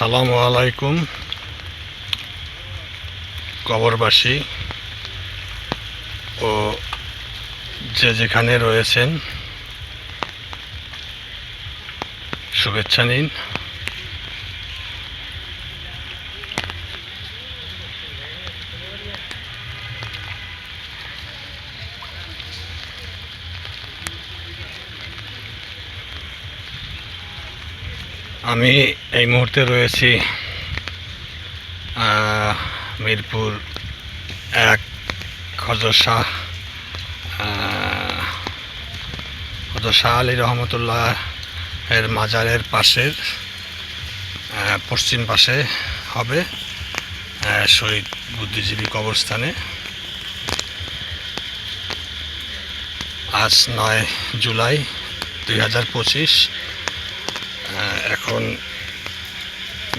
আসসালামু আলাইকুম কবরবাসী ও যে যেখানে রয়েছেন শুভেচ্ছা নিন। আমি এই মুহূর্তে রয়েছি মিরপুর এক হজর শাহ হজর শাহ আলী রহমতুল্লাহ এর মাজারের পাশের পশ্চিম পাশে হবে শহীদ বুদ্ধিজীবী কবরস্থানে। আজ নয় জুলাই দুই হাজার পঁচিশ এখন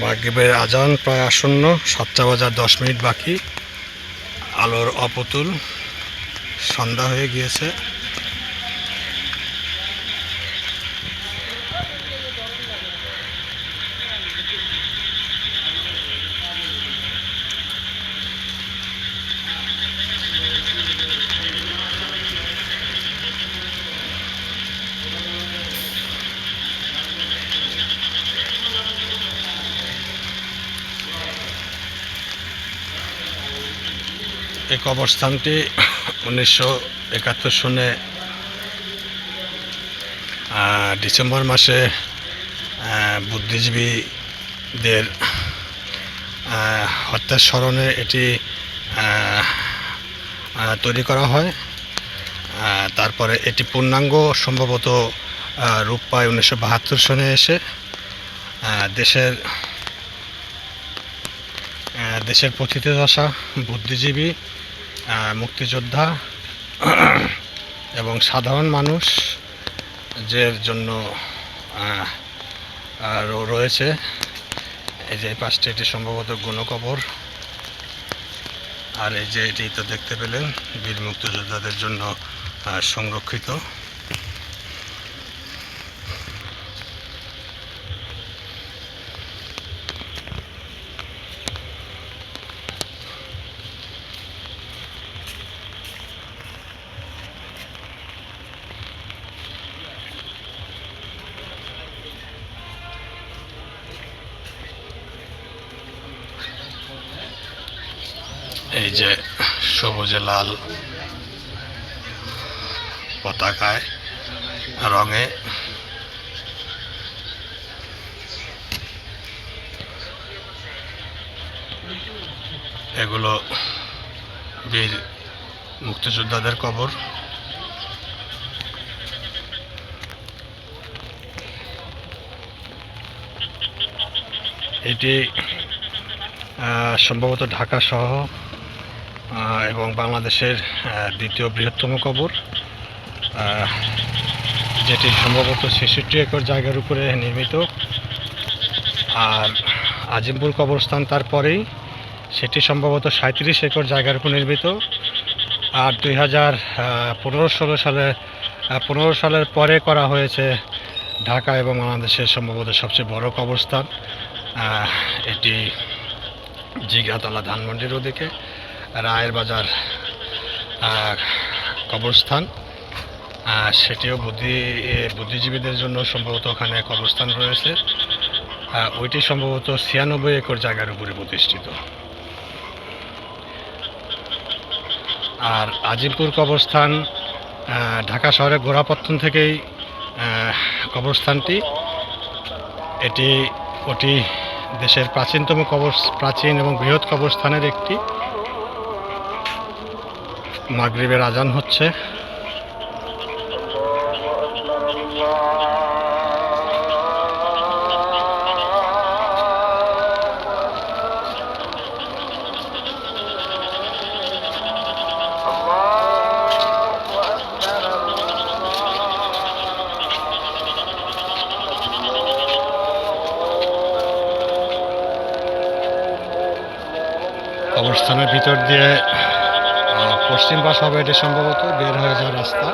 মাগরিবের আজান প্রায় আসন্ন, সাতটা বাজার দশ মিনিট বাকি। আলোর অপতুল সন্ধ্যা হয়ে গিয়েছে। এই কবরস্থানটি উনিশশো একাত্তর সনে ডিসেম্বর মাসে বুদ্ধিজীবীদের হত্যার স্মরণে এটি তৈরি করা হয়। তারপরে এটি পূর্ণাঙ্গ সম্ভবত রূপ পায় উনিশশো বাহাত্তর সনে এসে। দেশের দেশের পথিতদশা বুদ্ধিজীবী আহ, মুক্তিযোদ্ধা এবং সাধারণ মানুষ যের জন্য রয়েছে। এই যে পাশটি এটি সম্ভবত গণকবর। আর এই যে এটি তো দেখতে পেলেন, বীর মুক্তিযোদ্ধাদের জন্য সংরক্ষিত। এই যে সবুজে লাল পতাকায় রঙে এগুলো বীর মুক্তিযোদ্ধাদের কবর। এটি সম্ভবত ঢাকা সহ এবং বাংলাদেশের দ্বিতীয় বৃহত্তম কবর। যেটি সম্ভবত ছেষট্টি একর জায়গার উপরে নির্মিত। আর আজিমপুর কবরস্থান তারপরেই সেটি সম্ভবত সাঁত্রিশ একর জায়গার উপর নির্মিত। আর দুই হাজার পনেরো ষোলো সালে পনেরো সালের পরে করা হয়েছে ঢাকা এবং বাংলাদেশের সম্ভবত সবচেয়ে বড় কবরস্থান। এটি জিগাতলা ধানমন্ডির ওদিকে। রায়ের বাজার কবরস্থান। সেটিও বুদ্ধি বুদ্ধিজীবীদের জন্য সম্ভবত ওখানে কবরস্থান রয়েছে। ওইটি সম্ভবত ছিয়ানব্বই একর জায়গার উপরে প্রতিষ্ঠিত। আর আজিমপুর কবরস্থান ঢাকা শহরের গোড়াপত্তন থেকেই কবরস্থানটি। এটি, ওটি দেশের প্রাচীনতম কবর, প্রাচীন এবং বৃহৎ কবরস্থানের একটি মাগরিবের আজান হচ্ছে। অবস্থানের ভিতর দিয়ে পশ্চিম পাশ হবে এটি সম্ভবত বের হয়ে যাওয়ার রাস্তা।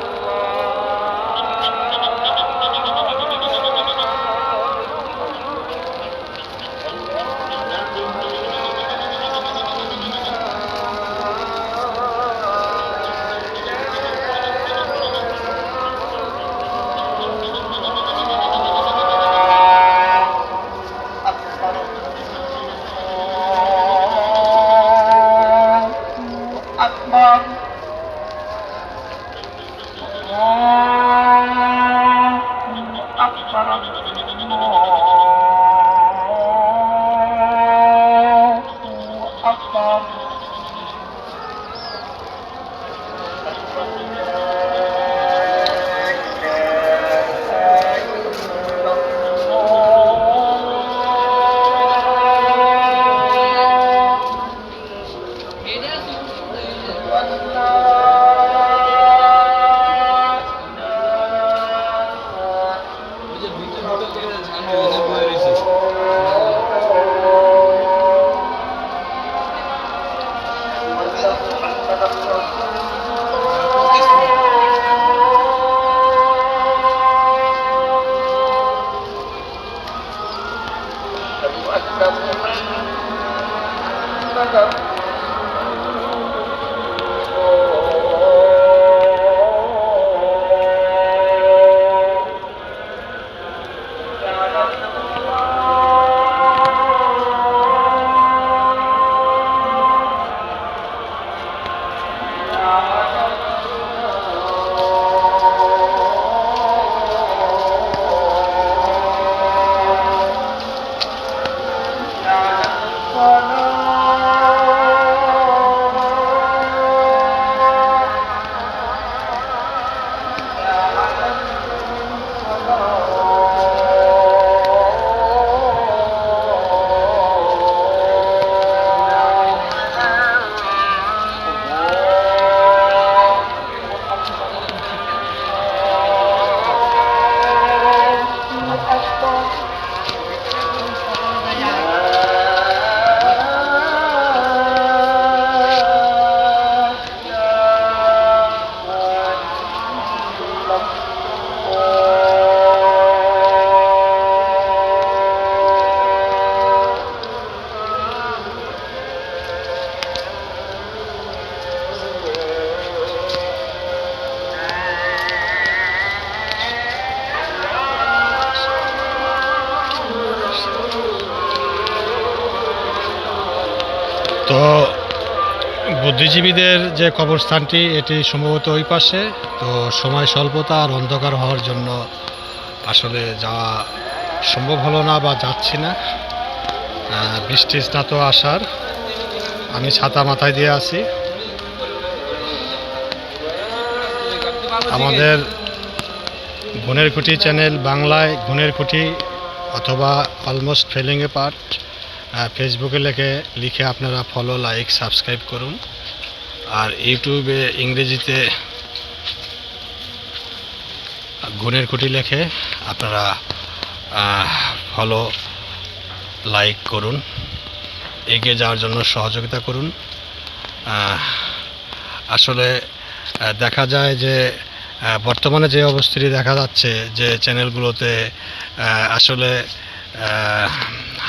তো বুদ্ধিজীবীদের যে কবরস্থানটি, এটি সম্ভবত ওই পাশে। তো সময় স্বল্পতা আর অন্ধকার হওয়ার জন্য আসলে যাওয়া সম্ভব হলো না বা যাচ্ছি না। বৃষ্টি স্নাত আসার। আমি ছাতা মাথায় দিয়ে আছি। আমাদের গুণের খুঁটি চ্যানেল বাংলায় গুণের খুঁটি অথবা অলমোস্ট ফেলিং এ পার্ট। ফেসবুকে লিখে লিখে আপনারা ফলো লাইক সাবস্ক্রাইব করুন। আর ইউটিউবে ইংরেজিতে গুণের কুটি লেখে, আপনারা ফলো লাইক করুন। এগিয়ে যাওয়ার জন্য সহযোগিতা করুন। আসলে দেখা যায় যে বর্তমানে যে অবস্থাটি দেখা যাচ্ছে, যে চ্যানেলগুলোতে আসলে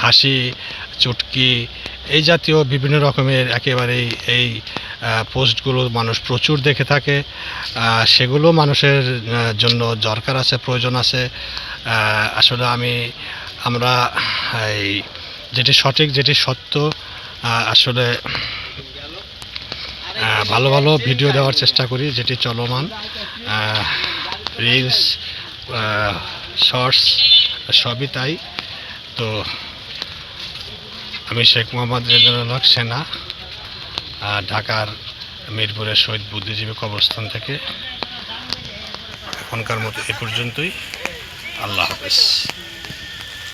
হাসি চুটকি, এই জাতীয় বিভিন্ন রকমের একেবারেই এই পোস্টগুলো মানুষ প্রচুর দেখে থাকে। সেগুলো মানুষের জন্য দরকার আছে, প্রয়োজন আছে। আসলে আমি, আমরা, এই, যেটি সঠিক, যেটি সত্য আসলে ভালো ভালো ভিডিও দেওয়ার চেষ্টা করি, যেটি চলমান। রিলস শর্টস সবই তাই। তো আমি শেখ মোহাম্মদ রেজানুল হক সেনা ঢাকার মিরপুরের শহীদ বুদ্ধিজীবী কবরস্থান থেকে। এখনকার মতো এ পর্যন্তই। আল্লাহ হাফেজ।